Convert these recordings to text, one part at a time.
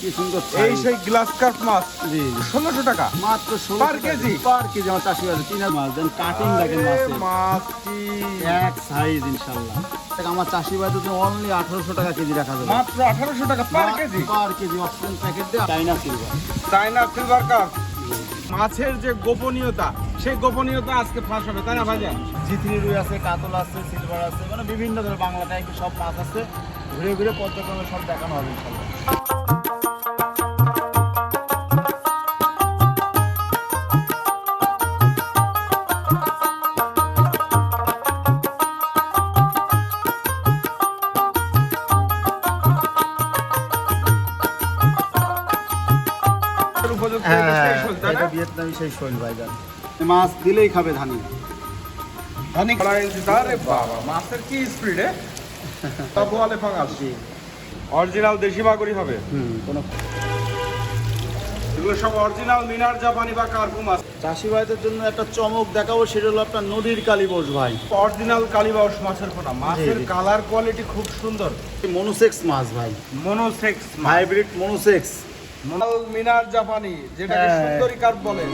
কি সুন্দর এই সেই গ্লাস কাপ মাছ জি। ষোলোশো টাকা। মাত্র ষোলো কেজি? পার কেজি আমার চাষি তিন মাছ দেন কাটিং দেখেন মাছের। মাছটি এক সাইজ ইনশাল্লাহ। আমার চাষি অনলি আঠারোশো টাকা কেজি রাখা যাবে। মাত্র আঠারোশো টাকা per KG? Per KG oxygen packet দিয়ে। China silver China silver carp মাছের যে গোপনীয়তা সেই গোপনীয়তা আজকে ফাঁস হবে তাই না ভাইজান? জিথরি রুই আছে কাতল আছে সিলভার আছে মানে বিভিন্ন ধরনের বাংলা টাইপের সব মাছ আছে। ঘুরে ঘুরে পর্যটনে সব দেখানো হবে ইনশাল্লাহ। সেই শৈল ভাইজান। মাছ দিলেই খাবে ধানি। ধানি আরে বাবা মাছের কি স্পিড ফাঙাস অরিজিনাল দেশি মাগুরি হবে। হুম কোনো এগুলো সব অরিজিনাল মিনার জাপানি বা কার্পু মাছ। চাষি ভাইদের জন্য একটা চমক দেখাবো সেটা হলো আপনার নদীর কালীবোস ভাই। অরিজিনাল মাছের পোনা মাছের কালার কোয়ালিটি খুব সুন্দর। মনোসেক্স মাছ ভাই। Monosex hybrid monosex. মিনার জাপানি যেটাকে হ্যাঁ। সুন্দরী কার্প বলে।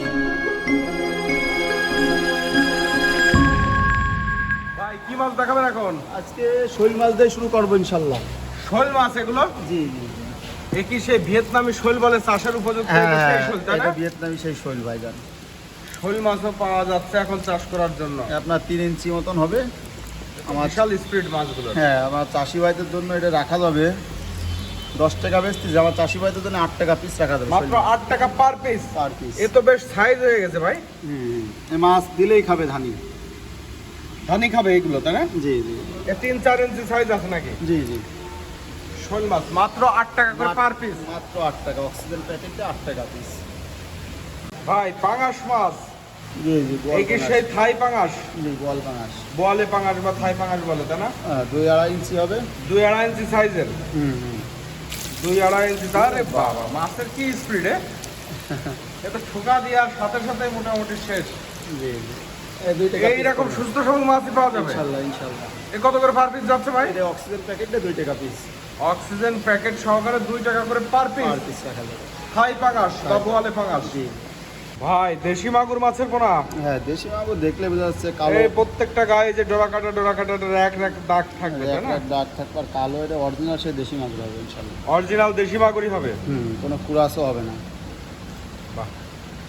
ভাই কি মাছ দেখাবেন এখন? আজকে শৈল মাছ দিয়ে শুরু করব ইনশাল্লাহ। শোল মাছ এগুলো? জি জি এ কি সেই ভিয়েতনামি শোল বলে চাষের উপযুক্ত? এটা সেই শোল তাই না? হ্যাঁ, ভিয়েতনামি সেই শৈল ভাইজান শোল মাছও পাওয়া যাচ্ছে এখন চাষ করার জন্য। আপনার তিন ইঞ্চি মতন হবে। আমার বিশাল স্পিড মাছগুলো। হ্যাঁ আমার চাষি ভাইদের জন্য এটা রাখা যাবে। দশ টাকা বেচতে যে আমার চাষি ভাইদের জন্য আট টাকা পিস রাখা যাবে মাত্র আট টাকা পার পিস পার পিস এ তো বেশ সাইজ হয়ে গেছে ভাই। হুম মাছ দিলেই খাবে ধানি। ধানি খাবে এগুলো তাই না? জি জি। এ তিন চার ইঞ্চি সাইজ আছে নাকি? জি জি। শোল মাছ মাত্র আট টাকা করে পার পিস মাত্র আট টাকা অক্সিজেন প্যাকেটে আট টাকা পিস ভাই পাঙাশ মাছ। জি জি এই কি সেই থাই পাঙাশ? জি গোয়াল পাঙাশ। বা থাই পাঙাশ বলে তাই না? দুই আড়াই ইঞ্চি হবে। দুই আড়াই ইঞ্চি সাইজের হুম হুম। দুই আড়াই ইঞ্চি। তার বাবা মাছের কি স্পিড এ? এটা ঠোকা দেওয়ার সাথে সাথে মোটামুটি শেষ। এইরকম সুস্থ সবল মাছই পাওয়া যাবে? ইনশাল্লাহ ইনশাল্লাহ। এ কত করে পার পিস যাচ্ছে ভাই? অক্সিজেন প্যাকেটে দুই টাকা পিস অক্সিজেন প্যাকেট সহকারে দুই টাকা করে পার পিস পার পিস রাখা যাবে। থাই পাঙাশ বা পাকাশ জি। ভাই দেশি মাগুর মাছের পোনা? হ্যাঁ দেশি মাগুর দেখলে বোঝা যাচ্ছে কালো। এই প্রত্যেকটা গায়ে যে ডোরা কাটা ডোরা কাটা এক এক দাগ থাকবে তাই না? দাগ থাকবার কালো এটা অরিজিনাল সে দেশি মাগুর হবে ইনশাল্লাহ অরিজিনাল দেশি মাগুরই হবে? হুম কোনো কুরাসও হবে না। বাহ।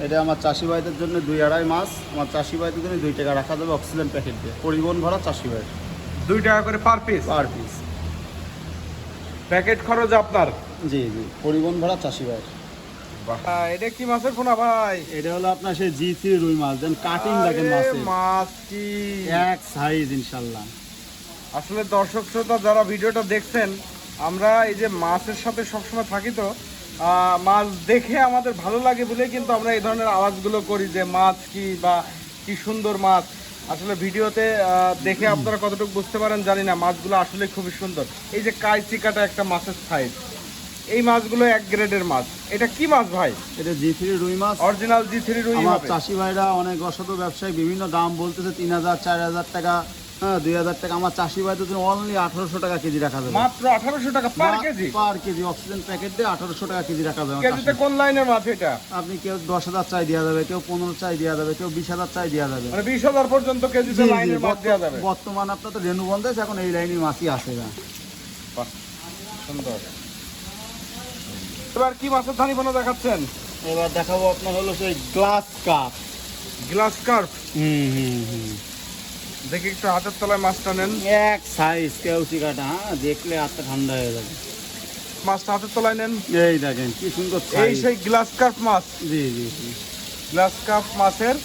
এটা আমার চাষি ভাইদের জন্য দুই আড়াই মাস। আমার চাষি ভাইদের জন্য দুই টাকা রাখা যাবে অক্সিজেন প্যাকেট দিয়ে। পরিবহন ভরা চাষি ভাই দুই টাকা করে per piece per piece packet খরচ আপনার? জি জি পরিবহন ভরা চাষি ভাই এটা কি মাছের পোনা ভাই? এটা হলো আপনার সেই জি থ্রি রুই মাছ দেন কাটিং দেখেন মাছের। মাছটি এক সাইজ ইনশাল্লাহ। আসলে দর্শক শ্রোতা যারা ভিডিওটা দেখছেন আমরা এই যে মাছের সাথে সবসময় থাকি তো মাছ দেখে আমাদের ভালো লাগে বলে কিন্তু আমরা এই ধরনের আওয়াজগুলো করি যে মাছ কি বা কি সুন্দর মাছ। আসলে ভিডিওতে দেখে আপনারা কতটুকু বুঝতে পারেন জানি না মাছগুলো আসলে খুবই সুন্দর। এই যে কাইচিকাটা একটা মাছের সাইজ এই মাছগুলো এক গ্রেডের মাছ। এটা কি মাছ ভাই? এটা জি থ্রি রুই মাছ। অরিজিনাল জি থ্রি রুই মাছ চাষি ভাইরা অনেক অসাধু ব্যবসায়ী বিভিন্ন দাম বলতেছে তিন হাজার চার হাজার টাকা হ্যাঁ দুই হাজার টাকা। আমার চাষি ভাইদের জন্য অনলি আঠারোশো টাকা কেজি রাখা যাবে। মাত্র আঠারোশো টাকা per KG? Per KG oxygen packet দিয়ে আঠারোশো টাকা কেজি রাখা যাবে কেজিতে কোন লাইনের মাছ এটা? আপনি কেউ দশ হাজার চাই দেওয়া যাবে কেউ পনেরো চাই দেওয়া যাবে কেউ বিশ হাজার চাই দেওয়া যাবে। মানে বিশ হাজার পর্যন্ত কেজিতে জি, জি, লাইনের মাছ দেওয়া যাবে। বর্ত- বর্তমানে আপনার তো রেনু বন্ধ এখন এই লাইনের মাছই আসে না। সুন্দর। এবার কি মাছের ধানি বানা দেখাচ্ছেন? এবার দেখাবো আপনার হলো সেই গ্লাস কাপ গ্লাস কার্প হুম হুম হুম। দেখি একটু হাতের তলায় মাছটা নেন। এক সাইজ কেউ চিকাটা হ্যাঁ? দেখলে হাতটা ঠান্ডা হয়ে যাবে। মাছটা হাতের তলায় নেন। এই দেখেন কি সুন্দর এই সেই গ্লাস কার্প মাছ। জি জি জি। গ্লাস কার্প মাছের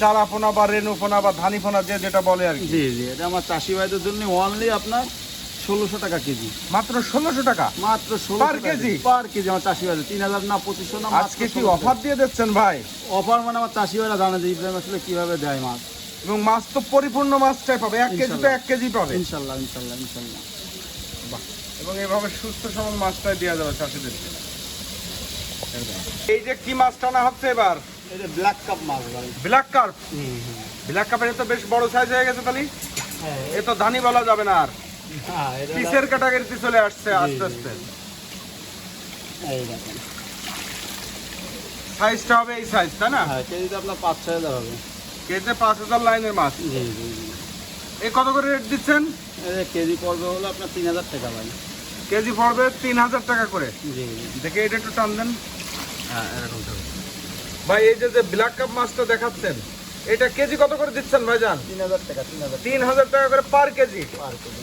চারাপোনা বা রেনুপোনা বা ধানিপোনা যে যেটা বলে আর কি। জি জি এটা আমার চাষি ভাইদের জন্য অনলি আপনার ষোলোশো টাকা কেজি। মাত্র ষোলোশো টাকা? মাত্র ষোলো Per কেজি? পার কেজি আমার চাষি ভাইদের তিন হাজার না পঁচিশশো না আজকে কি অফার দিয়ে দিচ্ছেন ভাই? অফার মানে আমার চাষি ভাইরা জানে যে ইব্রাহিম আসলে কীভাবে দেয় মাছ। এবং মাছ তো পরিপূর্ণ মাছটাই পাবে। এক কেজি তো এক কেজি পাবে। ইনশাল্লাহ ইনশাল্লাহ ইনশাল্লাহ। এবং এভাবে সুস্থ সবল মাছটাই দেওয়া যাবে চাষিদেরকে এই যে কি মাছ টানা হচ্ছে এবার? এটা ব্ল্যাক কাপ মাছ ভাই। ব্ল্যাক কার্প ব্ল্যাক কাপের তো বেশ বড় সাইজ হয়ে গেছে তাহলে? হ্যাঁ। এ তো ধানি বলা যাবে না আর। পিসের ক্যাটাগরিতে চলে আসছে আস্তে আস্তে। এই দেখেন। সাইজটা হবে এই সাইজ তাই না? হ্যাঁ কেজিতে আপনার পাঁচ ছয় হাজার হবে। কেজিতে পাঁচ হাজার লাইনের মাছ। জি এই কত করে রেট দিচ্ছেন? কেজি পড়বে হলো আপনার তিন হাজার টাকা ভাই। কেজি পড়বে তিন হাজার টাকা করে। জি দেখে এটা একটু টান দেন। হ্যাঁ এরকম ভাই এই যে ব্ল্যাক কাপ মাছটা দেখাচ্ছেন এটা কেজি কত করে দিচ্ছেন ভাইজান? তিন হাজার টাকা তিন হাজার টাকা। করে পার কেজি?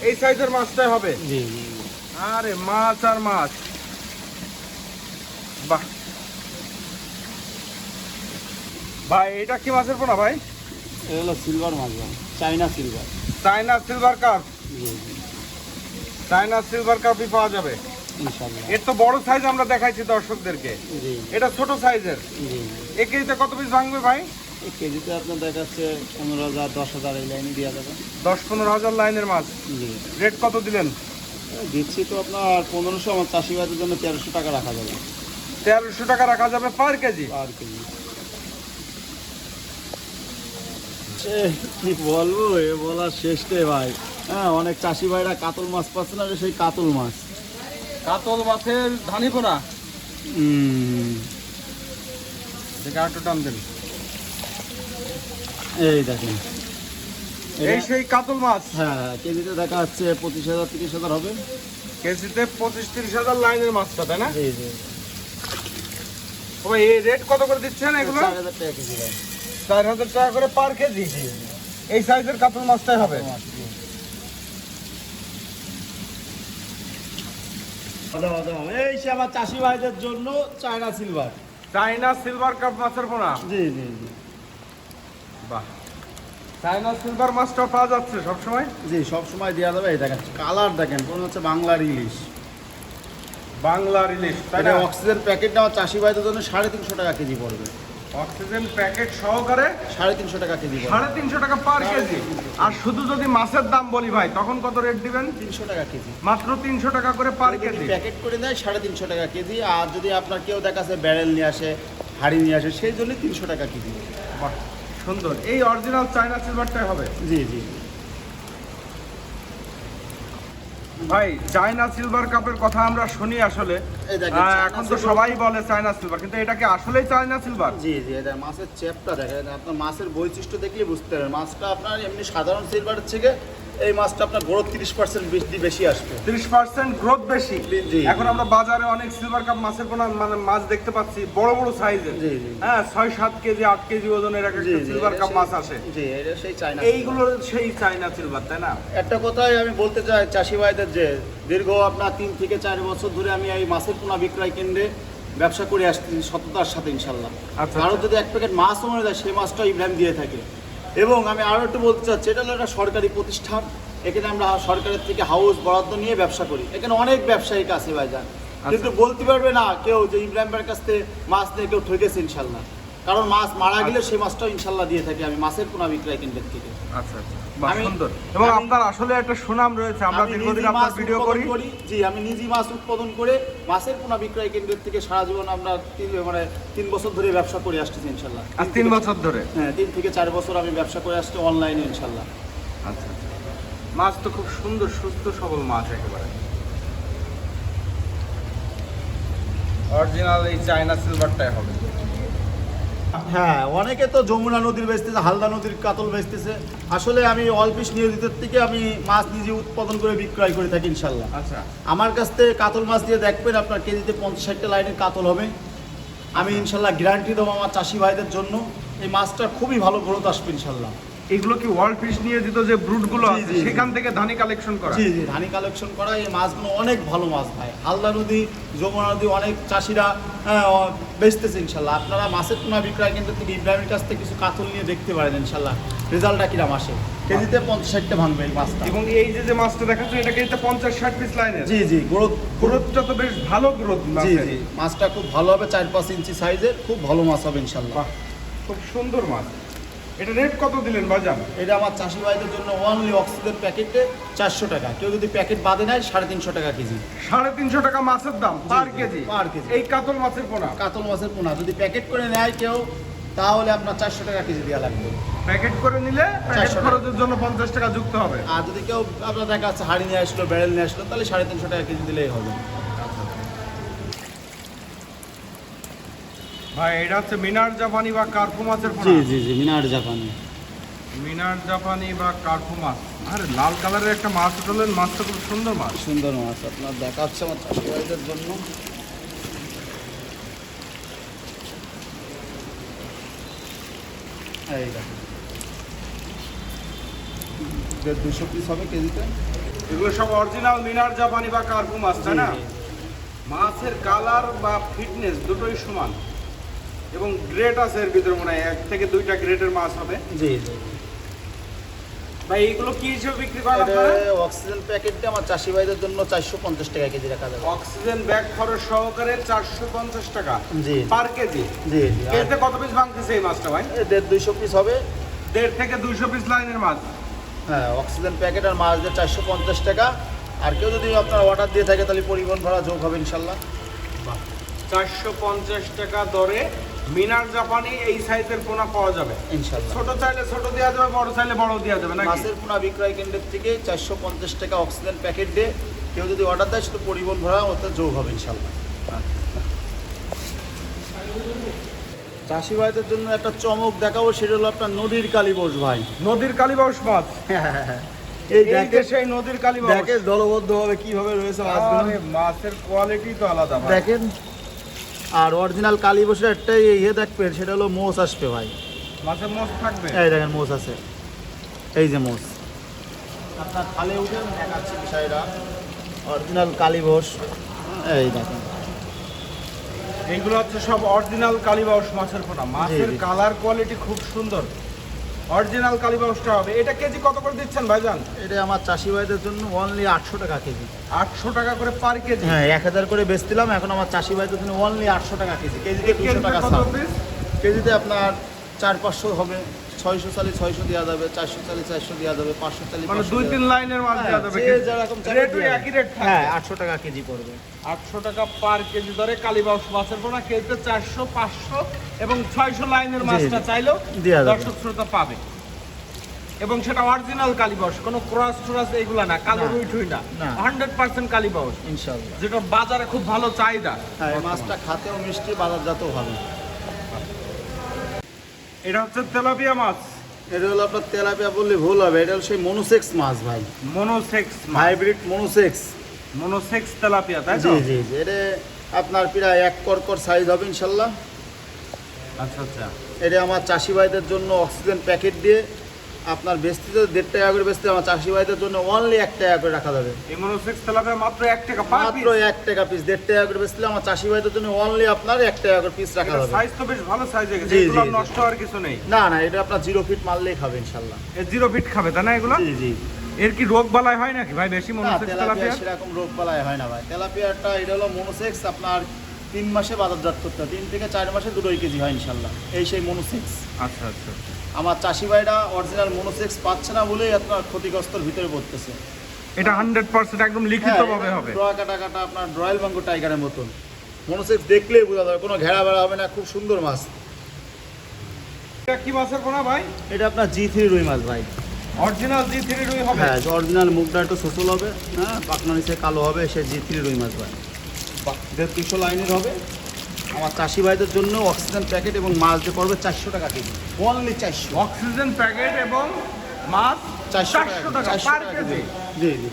এই সাইজের মাছটাই হবে। আরে মাছ আর মাছ। বাহ। ভাই এটা কি মাছের পোনা ভাই? এটা হলো সিলভার মাছ China silver China silver carp জি সিলভার কাপই পাওয়া যাবে। এর তো বড় সাইজ আমরা দেখাইছি দর্শকদেরকে। এটা ছোট সাইজের। জি। কেজিতে কত পিস ভাঙবে ভাই? কেজিতে আপনার দেখাচ্ছে পনেরো হাজার দশ হাজার এই লাইনে দেওয়া যাবে। দশ পনেরো হাজার লাইনের মাছ জি। রেট কত দিলেন? দিচ্ছি তো আপনার পনেরোশো আমার চাষিবাদের জন্য তেরোশো টাকা রাখা যাবে। তেরোশো টাকা রাখা যাবে পার কেজি? Per KG. কি বলব এ বলার শেষ নেই ভাই। হ্যাঁ অনেক চাষি ভাইরা কাতল মাছ পাচ্ছে না সেই কাতল মাছ। কাতল মাছের ধানি পোনা? আটু টান দেন। এই দেখেন। এই সেই কাতল মাছ? হ্যাঁ হ্যাঁ, কেজিতে দেখা যাচ্ছে পঁচিশ হাজার তিরিশ হাজার হবে। কেজিতে পঁচিশ তিরিশ হাজার লাইনের মাছটা তাই না? জি জি। এই রেট কত করে দিচ্ছেন এগুলো? চার হাজার টাকা কেজি চার হাজার টাকা করে পার কেজি? এই সাইজের কাতল মাছটাই হবে? এই সে আমার চাষি ভাইদের জন্য China silver China silver carp মাছের পোনা? জি জি জি। বাহ। চাইনা সিলভার মাছটা পাওয়া যাচ্ছে সবসময়? জি সব সময় দেওয়া যাবে। এই দেখেন কালার দেখেন কোন হচ্ছে বাংলার ইলিশ। বাংলার ইলিশ এটা অক্সিজেন প্যাকেট নেওয়া চাষি ভাইদের জন্য সাড়ে তিনশো টাকা কেজি পড়বে। অক্সিজেন প্যাকেট সহকারে? সাড়ে তিনশো টাকা কেজি সাড়ে তিনশো টাকা পার কেজি। আর শুধু যদি মাছের দাম বলি ভাই তখন কত রেট দিবেন? তিনশো টাকা কেজি। মাত্র তিনশো টাকা করে পার কেজি। প্যাকেট করে দেয় সাড়ে তিনশো টাকা কেজি। আর যদি আপনার কেউ দেখা যাচ্ছে ব্যারেল নিয়ে আসে হাড়ি নিয়ে আসে সেই জন্য তিনশো টাকা কেজি। বাহ, সুন্দর। এই অরিজিনাল চায়না সিলভারটাই হবে। জি জি। ভাই চায়না সিলভার কাপের কথা আমরা শুনি আসলে। এখন তো সবাই বলে চায়না সিলভার কিন্তু এটা কি আসলেই চায়না সিলভার জি জি এটা মাছের চেপটা দেখেন আপনার মাছের বৈশিষ্ট্য দেখলে বুঝতে পারবেন। মাছটা আপনার এমনি সাধারণ সিলভারের থেকে এই মাছটা আপনার গ্রোথ তিরিশ পার্সেন্ট বেশি আসবে। তিরিশ পার্সেন্ট গ্রোথ বেশি? এখন আমরা বাজারে অনেক সিলভার কাপ মাছের কোনো মানে মাছ দেখতে পাচ্ছি বড় বড় সাইজের। হ্যাঁ ছয় সাত কেজি আট কেজি ওজনের একটা সিলভার কাপ মাছ আসে। এইগুলো সেই চাইনা সিলভার তাই না? একটা কথাই আমি বলতে চাই চাষি ভাইদের যে দীর্ঘ আপনার তিন থেকে চার বছর ধরে আমি এই মাছের পোনা বিক্রয় কেন্দ্রে ব্যবসা করে আসছি সততার সাথে ইনশাল্লাহ। আচ্ছা, আরও আচ্ছা। যদি এক প্যাকেট মাছও মনে যায় সেই মাছটা ইব্রাহিম দিয়ে থাকে। এবং আমি আরও একটু বলতে চাচ্ছি এটা হলো একটা সরকারি প্রতিষ্ঠান। এখানে আমরা সরকারের থেকে হাউস বরাদ্দ নিয়ে ব্যবসা করি। এখানে অনেক ব্যবসায়িক আছে ভাইজান। কিন্তু বলতে পারবে না কেউ যে ইব্রাহিম ভাইয়ের কাছ থেকে মাছ নিয়ে কেউ ঠকেছে ইনশাল্লাহ। কারণ মাছ মারা গেলে সেই মাছটাও ইনশাল্লাহ দিয়ে থাকি। আমি মাছের কোনো বিক্রয় কেন্দ্রের থেকে। আচ্ছা আচ্ছা। সুন্দর। এবং আপনার আসলে একটা সুনাম রয়েছে আমরা আমি দীর্ঘদিন আপনার ভিডিও করি। জি আমি নিজে মাছ উৎপাদন করে মাছের পোনা বিক্রয় কেন্দ্রের থেকে সারা জীবন আমরা তিন মানে তিন বছর ধরে ব্যবসা করে আসতেছি ইনশাল্লাহ। আর তিন বছর ধরে? হ্যাঁ তিন থেকে চার বছর আমি ব্যবসা করে আসছি অনলাইনে ইনশাল্লাহ। আচ্ছা আচ্ছা। মাছ তো খুব সুন্দর সুস্থ সবল মাছ একেবারে। অরিজিনাল এই চায়না সিলভারটাই হবে। হ্যাঁ অনেকে তো যমুনা নদীর বেচতেছে হালদা নদীর কাতল বেচতেছে আসলে আমি অল্পিস নিয়োজিতের থেকে আমি মাছ নিজে উৎপাদন করে বিক্রয় করে থাকি ইনশাল্লাহ। আচ্ছা। আমার কাছ থেকে কাতল মাছ দিয়ে দেখবেন আপনার কেজিতে পঞ্চাশ ষাটটা লাইনের কাতল হবে। আমি ইনশাল্লাহ গ্যারান্টি দেবো আমার চাষি ভাইদের জন্য। এই মাছটা খুবই ভালো গ্রোথ আসবে ইনশাল্লাহ। এগুলো কি ওয়ার্ল্ড ফিশ নিয়ে দিত যে ব্রুটগুলো জি, আছে। সেখান থেকে ধানি কালেকশন করা। জি জি ধানি কালেকশন করা এই মাছগুলো অনেক ভালো মাছ ভাই। হালদা নদী যমুনা নদী অনেক চাষিরা হ্যাঁ, বেচতেছে ইনশাল্লাহ। আপনারা মাছের পোনা বিক্রয় কেন্দ্র থেকে ইব্রাহিমের কাছ থেকে কিছু কাতল নিয়ে দেখতে পারেন ইনশাল্লাহ। রেজাল্টটা কিরাম আসে? কেজিতে পঞ্চাশ ষাটটা ভাঙবে এই মাছটা। এবং এই যে যে মাছটা দেখাচ্ছ এটা কিন্তু পঞ্চাশ ষাট পিস লাইনের জি জি গ্রোথ গ্রোথটা তো বেশ ভালো গ্রোথ জি জি মাছটা খুব ভালো হবে চার পাঁচ ইঞ্চি সাইজের খুব ভালো মাছ হবে ইনশাল্লাহ। খুব সুন্দর মাছ। এটা রেট কত দিলেন বাজান? এটা আমার চাষি ভাইদের জন্য অনলি অক্সিজেন প্যাকেটে চারশো টাকা। কেউ যদি প্যাকেট বাদে নেয় সাড়ে তিনশো টাকা কেজি। সাড়ে তিনশো টাকা মাছের দাম পার কেজি? per KG. এই কাতল মাছের পোনা? কাতল মাছের পোনা। যদি প্যাকেট করে নেয় কেউ তাহলে আপনার চারশো টাকা কেজি দেওয়া লাগবে। প্যাকেট করে নিলে প্যাকেট 400 টাকা। খরচের জন্য পঞ্চাশ টাকা যুক্ত হবে। আর যদি কেউ আপনার দেখা যাচ্ছে হাড়ি নিয়ে আসলো ব্যারেল নিয়ে আসলো তাহলে সাড়ে তিনশো টাকা কেজি দিলেই হবে। ভাই এটা হচ্ছে মিনার জাপানি বা কার্পু মাছের জি জি জি মিনার জাপানি। মিনার জাপানি বা কার্পু মাছ। আরে লাল কালারের একটা মাছ উঠলেন মাছটা খুব সুন্দর মাছ। সুন্দর মাছ আপনার দেখাচ্ছে আমার চাষি জন্য। এই দেখেন। দুশো পিস হবে কেজিতে। এগুলো সব অরিজিনাল মিনার জাপানি বা কার্পু মাছ তাই না। মাছের কালার বা ফিটনেস দুটোই সমান। এবং গ্রেড আছে এর ভিতরে মনে হয় এক থেকে দুইটা গ্রেডের মাছ হবে। জি জি। ভাই এইগুলো কি হিসেবে বিক্রি করেন এটা আপনারা? অক্সিজেন প্যাকেটটা আমার চাষি ভাইদের জন্য চারশো পঞ্চাশ টাকা কেজি রাখা যাবে। অক্সিজেন ব্যাগ খরচ সহকারে চারশো পঞ্চাশ টাকা জি। পার কেজি? জি জি। কেজিতে কত পিস ভাঙতেছে এই মাছটা ভাই? দেড় দুইশো পিস হবে। দেড় থেকে দুইশো পিস লাইনের মাছ। হ্যাঁ অক্সিজেন প্যাকেট আর মাছ দিয়ে চারশো পঞ্চাশ টাকা। আর কেউ যদি আপনার অর্ডার দিয়ে থাকে তাহলে পরিবহন ভাড়া যোগ হবে চারশো পঞ্চাশ টাকা দরে মিনার জাপানি এই সাইজের পোনা পাওয়া যাবে। ছোট চাইলে ছোট দেওয়া যাবে বড় চাইলে বড় দেওয়া যাবে নাকি? মাছের পোনা বিক্রয় কেন্দ্রের থেকে চারশো পঞ্চাশ টাকা অক্সিজেন প্যাকেট দিয়ে কেউ যদি অর্ডার দেয় সেটা পরিবহন ভাড়া ওতে যোগ হবে চাষি ভাইদের জন্য একটা চমক দেখাবো সেটা হলো আপনার নদীর কালীবোস ভাই। নদীর কালীবাউস মাছ? এই দেশে নদীর কালীবাউস দেখেন দলবদ্ধভাবে কীভাবে রয়েছে মাছের কোয়ালিটি তো আলাদা। দেখেন আর অরিজিনাল কালীবোসের একটাই ইয়ে দেখবেন সেটা হলো মোষ আসবে ভাই। মাঝে মোষ থাকবে? এই দেখেন মোষ আছে। এই যে মোষ। আপনার খালে উঠে দেখাচ্ছে বিষয়টা। অরিজিনাল কালীবোস এই দেখেন। এইগুলো হচ্ছে সব অরিজিনাল কালীবাউস মাছের পোনা। মাছের কালার কোয়ালিটি খুব সুন্দর। অরিজিনাল কালীবাউসটা হবে। এটা কেজি কত করে দিচ্ছেন ভাইজান? এটা আমার চাষি ভাইদের জন্য অনলি আটশো টাকা কেজি। আটশো টাকা করে পার কেজি? হ্যাঁ এক হাজার করে বেচছিলাম এখন আমার চাষি ভাইদের জন্য অনলি আটশো টাকা কেজি। কেজিতে দুশো টাকা কেজিতে আপনার চার পাঁচশো হবে। ছয়শো চালি ছয়শো দেওয়া যাবে চারশো চালি চারশো দেওয়া যাবে পাঁচশো চালি মানে দুই তিন লাইনের হ্যাঁ, দেওয়া যাবে যে যেরকম একই। রেট হ্যাঁ আটশো টাকা কেজি পড়বে। আটশো টাকা পার কেজি দরে কালীবাউস মাছের পোনা কেজিতে চারশো পাঁচশো এবং ছয়শো লাইনের মাছটা চাইলেও দর্শক শ্রোতা পাবে। এবং সেটা অরিজিনাল কালীবাউস কোনো ক্রস ট্রাস এইগুলা না কালো না। রুই ঠুই না। হান্ড্রেড পার্সেন্ট কালীবাউস ইনশাল্লাহ। যেটা বাজারে খুব ভালো চাহিদা। হ্যাঁ মাছটা খাতেও মিষ্টি বাজারজাতও ভালো। এটা হচ্ছে তেলাপিয়া মাছ। এটা হলো আপনার তেলাপিয়া বললে ভুল হবে এটা হলো সেই মনোসেক্স মাছ ভাই। Monosex hybrid monosex. Monosex tilapia তাই জি তো? জি জি এটা আপনার প্রায় এক করকর সাইজ হবে ইনশাল্লাহ। আচ্ছা আচ্ছা। এটা আমার চাষি ভাইদের জন্য অক্সিজেন প্যাকেট দিয়ে আপনার বেচতে যদি দেড় টাকা করে বেচতে আমার চাষি ভাইদের জন্য অনলি এক টাকা করে রাখা যাবে। তেলাপিয়া মাত্র এক টাকা মাত্র এক টাকা পিস দেড় টাকা করে বেচলে আমার চাষি ভাইদের জন্য অনলি আপনার এক টাকা করে পিস রাখা যাবে। সাইজ তো বেশ ভালো সাইজ হয়ে গেছে এগুলো। নষ্ট হওয়ার কিছু নেই। না না এটা আপনার জিরো ফিট মারলেই খাবে ইনশাল্লাহ এ জিরো ফিট খাবে তাই না এগুলো? জি জি। এর কি রোগ বালাই হয় নাকি ভাই বেশি না মনোসেক্স তেলাপিয়া তেলাপিয়া? সেরকম রোগ বালাই হয় না ভাই। তেলাপিয়াটা এটা হলো মনোসেক্স আপনার তিন মাসে বাজারজাত করতে হয়। তিন থেকে চার মাসে দুটোই কেজি হয় ইনশাল্লাহ এই সেই মনোসেক্স আচ্ছা আচ্ছা। আমার চাষি ভাইরা অরিজিনাল মনোসেক্স পাচ্ছে না বলেই আপনার ক্ষতিগ্রস্তর ভিতরে পড়তেছে। এটা হান্ড্রেড পার্সেন্ট একদম লিখিত ভাবে হবে। ড্রয়া কাটা কাটা আপনার রয়্যাল বেঙ্গল টাইগারের মতন। মনোসেক্স দেখলেই বোঝা যাবে কোনো ঘেরা বেড়া হবে না খুব সুন্দর মাছ। এটা কি মাছের পোনা ভাই? এটা আপনার জি থ্রি রুই মাছ ভাই। অরিজিনাল জি থ্রি রুই হবে? হ্যাঁ অরিজিনাল মুখটা একটু সোসল হবে হ্যাঁ পাকনা নিচে কালো হবে সে জি থ্রি রুই মাছ ভাই। দেড় দুশো লাইনের হবে। আমার চাষি ভাইদের জন্য অক্সিজেন প্যাকেট এবং মাছ যে পড়বে চারশো টাকা কেজি। অনলি চারশো। অক্সিজেন প্যাকেট এবং মাছ চারশো টাকা পার কেজি। জি জি।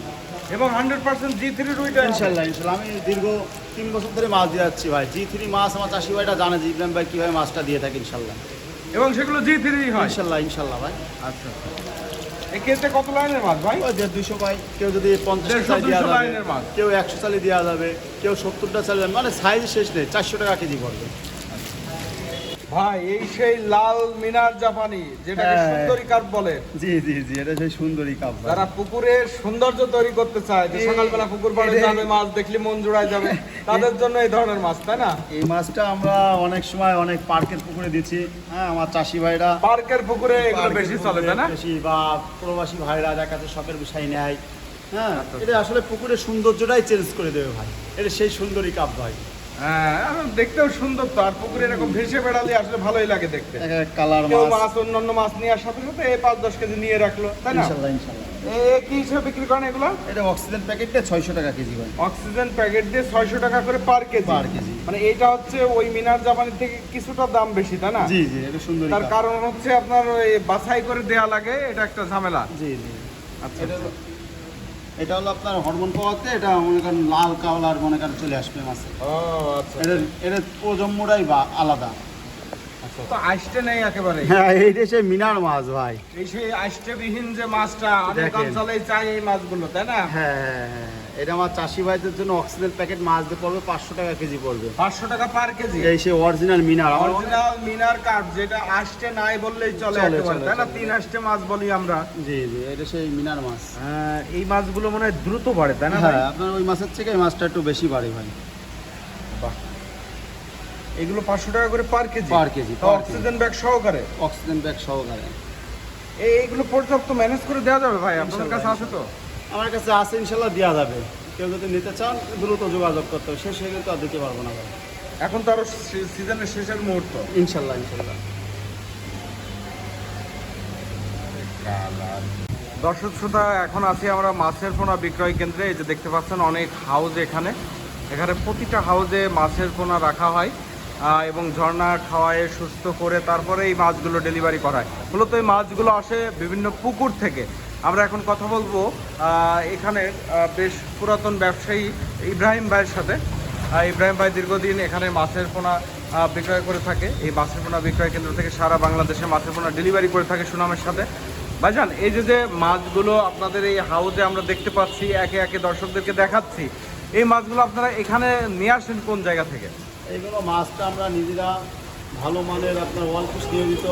এবং হান্ড্রেড পার্সেন্ট জি থ্রি রুইটা ইনশাল্লাহ ইনশাল্লাহ। আমি দীর্ঘ তিন বছর ধরে মাছ দিয়ে যাচ্ছি ভাই। জি থ্রি মাছ আমার চাষি ভাইটা জানে যে ইব্রাহিম ভাই কীভাবে মাছটা দিয়ে থাকে ইনশাল্লাহ। এবং সেগুলো জি থ্রি হয়। ইনশাল্লাহ ইনশাল্লাহ ভাই। আচ্ছা। কত লাইনের মাছ ভাই দুশো কেউ যদি পঞ্চাশ। কেউ একশো চালে দেওয়া যাবে কেউ সত্তরটা চালে। মানে সাইজ শেষ নেই চারশো টাকা কেজি পড়বে ভাই এই সেই লাল মিনার জাপানি যেটাকে হ্যাঁ। সুন্দরী কাপ বলে। জি জি জি এটা সেই সুন্দরী কাপ যারা পুকুরে সৌন্দর্য তৈরি করতে চায় যে সকালবেলা পুকুর পাড়ে যাবে মাছ দেখলে মন জোড়ায় যাবে তাদের জন্য এই ধরনের মাছ তাই না? এই মাছটা আমরা অনেক সময় অনেক পার্কের পুকুরে দিচ্ছি। হ্যাঁ আমার চাষি ভাইরা পার্কের পুকুরে এগুলো বেশি চলে তাই না? বেশি বা প্রবাসী ভাইরা দেখাতে শখের বিষয় নেয়। হ্যাঁ আচ্ছা। এটা আসলে পুকুরের সৌন্দর্যটাই চেঞ্জ করে দেবে ভাই। এটা সেই সুন্দরী কাপ ভাই। হ্যাঁ দেখতেও সুন্দর তো আর পুকুরে এরকম ভেসে বেড়ালে আসলে ভালোই লাগে দেখতে। কালার কেউ মাছ। অন্যান্য মাছ নেওয়ার সাথে সাথে এই পাঁচ দশ কেজি নিয়ে রাখল তাই না? কি হিসেবে বিক্রি করেন এগুলো? এটা অক্সিজেন প্যাকেটটা ছয়শো টাকা কেজি অক্সিজেন প্যাকেট দিয়ে ছয়শো টাকা করে পার কেজি। কেজি। মানে এইটা হচ্ছে ওই মিনার থেকে কিছুটা দাম বেশি তাই না? জি জি এটা সুন্দর তার কারণ হচ্ছে আপনার ওই বাছাই করে দেয়া লাগে এটা একটা ঝামেলা। জি জি। আচ্ছা। এটা হলো- আপনার হরমোন পাওয়াতে এটা মনে করেন লাল কালার মনে করেন চলে আসবে মাছে। ও আচ্ছা। এটা এটা প্রজন্মটাই বা আলাদা। তো আইসতে নেই একেবারে। হ্যাঁ এইটা সেই মিনার মাছ ভাই। এই সেই আইসটেবিহীন যে মাছটা অনেক অঞ্চলেই চাই এই মাছগুলো তাই না? হ্যাঁ হ্যাঁ হ্যাঁ এটা আমার চাষি ভাইদের জন্য অক্সিজেন প্যাকেট মাছ দিয়ে পড়বে পাঁচশো টাকা কেজি পড়বে। পাঁচশো টাকা পার কেজি। এই সেই অরিজিনাল মিনার। অরিজিনাল মিনার কাঠ যেটা নাই বললেই চলে চলে, একেবারে তাই না? তিন মাছ বলি আমরা। জি জি এটা সেই মিনার মাছ। আহ, এই মাছগুলো মনে হয় দ্রুত বাড়ে তাই না হ্যাঁ আপনার ওই মাছের থেকে এই মাছটা একটু বেশি বাড়ে ভাই। এগুলো পাঁচশো টাকা করে per KG. Per KG, oxygen bag সহকারে? অক্সিজেন ব্যাগ সহকারে। এই- এইগুলো পর্যাপ্ত ম্যানেজ করে দেওয়া যাবে ভাই? আপনাদের কাছে আছে তো? আমার কাছে আছে ইনশাল্লাহ দেওয়া যাবে। কেউ যদি নিতে চান দ্রুত যোগাযোগ করতে হবে। শেষ হয়ে গেলে তো আর দিতে পারব না ভাই। এখন তো আরও সিজনের শেষের মুহূর্ত। ইনশাল্লাহ ইনশাল্লাহ। দর্শক শ্রোতা এখন আছি আমরা মাছের পোনা বিক্রয় কেন্দ্রে। এই যে দেখতে পাচ্ছেন অনেক হাউজ এখানে। এখানে প্রতিটা হাউজে মাছের পোনা রাখা হয়। এবং ঝর্ণা খাওয়ায়, সুস্থ করে তারপরে এই মাছগুলো ডেলিভারি করায়। মূলত এই মাছগুলো আসে বিভিন্ন পুকুর থেকে। আমরা এখন কথা বলব এখানে বেশ পুরাতন ব্যবসায়ী ইব্রাহিম ভাইয়ের সাথে। ইব্রাহিম ভাই দীর্ঘদিন এখানে মাছের পোনা বিক্রয় করে থাকে। এই মাছের পোনা বিক্রয় কেন্দ্র থেকে সারা বাংলাদেশে মাছের পোনা ডেলিভারি করে থাকে সুনামের সাথে। ভাইজান, এই যে যে মাছগুলো আপনাদের এই হাউজে আমরা দেখতে পাচ্ছি, একে একে দর্শকদেরকে দেখাচ্ছি, এই মাছগুলো আপনারা এখানে নিয়ে আসেন কোন জায়গা থেকে? এইগুলো মাছটা আমরা নিজেরা ভালো মানের আপনার ওয়ালপুষ দিত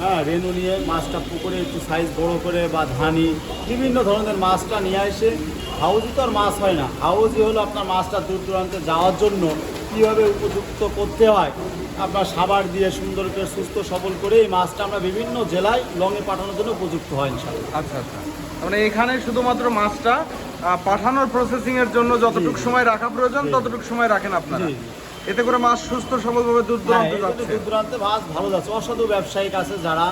হ্যাঁ রেনু নিয়ে মাছটা পুকুরে একটু সাইজ বড় করে বা ধানি বিভিন্ন ধরনের মাছটা নিয়ে এসে হাউজি তো আর মাছ হয় না। হাউজি হলো আপনার মাছটা দূর দূরান্তে যাওয়ার জন্য কীভাবে উপযুক্ত করতে হয় আপনার সাবার দিয়ে সুন্দর করে সুস্থ সবল করে এই মাছটা আমরা বিভিন্ন জেলায় লঙে পাঠানোর জন্য উপযুক্ত হয় ইনশাল্লাহ আচ্ছা আচ্ছা। মানে এখানে শুধুমাত্র মাছটা পাঠানোর প্রসেসিংয়ের জন্য যতটুকু সময় রাখা প্রয়োজন। ততটুকু সময় রাখেন আপনারা। এতে করে মাছ সুস্থ সবলভাবে দূর হ্যাঁ দূরান্তে এই যাচ্ছে। দূর দূরান্তে মাছ ভালো যাচ্ছে। অসাধু ব্যবসায়িক আছে যারা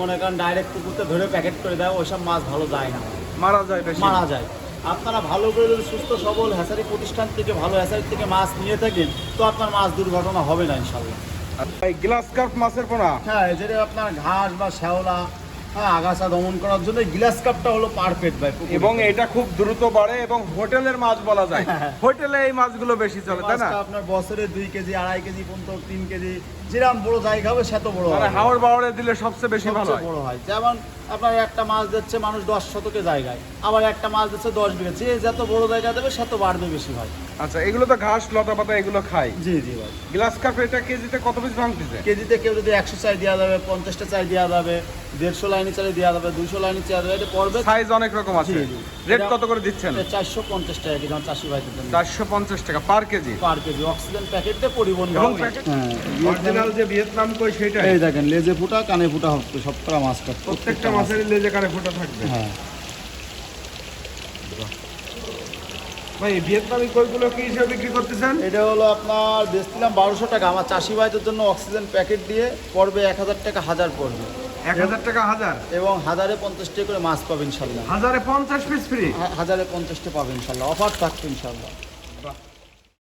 মনে করেন ডাইরেক্ট পুকুরতে ধরে প্যাকেট করে দেয় ওইসব মাছ ভালো যায় না। মারা যায় বেশি। মারা যায়। আপনারা ভালো করে যদি সুস্থ সবল হ্যাসারি প্রতিষ্ঠান থেকে ভালো হ্যাসারি থেকে মাছ নিয়ে থাকেন তো আপনার মাছ দুর্ঘটনা হবে না ইনশাল্লাহ গ্লাস কাপ মাছের পোনা? হ্যাঁ যেটা আপনার ঘাস বা শ্যাওলা আগাছা দমন করার জন্য গ্লাস কাপটা হলো পারফেক্ট ভাই এবং এটা খুব দ্রুত বাড়ে এবং হোটেলের মাছ বলা যায়। হ্যাঁ। হোটেলে এই মাছগুলো বেশি চলে তাই না? আপনার বছরে দুই কেজি আড়াই কেজি পর্যন্ত তিন কেজি যেরকম বড় জায়গা হবে সে তো বড় মানে হবে। হাওড় বাওড়ে দিলে সবচেয়ে বেশি ভালো বড় হয়। যেমন আপনার একটা মাছ দিচ্ছে মানুষ দশ শতকে জায়গায় আবার একটা মাছ দিচ্ছে দশ বিঘা। যে যত বড় জায়গা দেবে সে তো বাড়বে বেশি হয়। আচ্ছা এগুলো তো ঘাস লতা পাতা এগুলো খায়। জি জি ভাই। গ্লাস কাপ এটা কেজিতে কত পিস ভাঙতেছে কেজিতে কেউ যদি একশো চাই দেওয়া যাবে পঞ্চাশটা চাই দেওয়া যাবে দেড়শো লাইনে চাই দেওয়া যাবে দুশো লাইনে চাই দেওয়া যাবে এটা পড়বে সাইজ অনেক রকম আছে। রেট কত করে দিচ্ছেন? চারশো পঞ্চাশ টাকা কেজি আমার চাষি জন্য চারশো পঞ্চাশ টাকা per KG? Per KG oxygen packet দিয়ে পরিবহন এবং হ্যাঁ অরিজিনাল যে ভিয়েতনাম কই সেটা এই দেখেন লেজে ফুটা কানে ফুটা হবে সবকটা মাছটা প্রত্যেকটা মাছের লেজে কারে ফোটা থাকবে। হ্যাঁ। ভাই ভিয়েতনামি কইগুলো কি হিসেবে বিক্রি করতেছেন? এটা হলো আপনার বেচছিলাম বারোশো টাকা। আমার চাষি ভাইদের জন্য অক্সিজেন প্যাকেট দিয়ে পড়বে এক হাজার টাকা হাজার পড়বে। এক হাজার টাকা হাজার? এবং হাজারে পঞ্চাশ টাকা করে মাছ পাবেন ইনশাল্লাহ। হাজারে পঞ্চাশ পিস ফ্রি হা- হাজারে পঞ্চাশটা পাবেন ইনশাল্লাহ। অফার থাকবে ইনশাল্লাহ।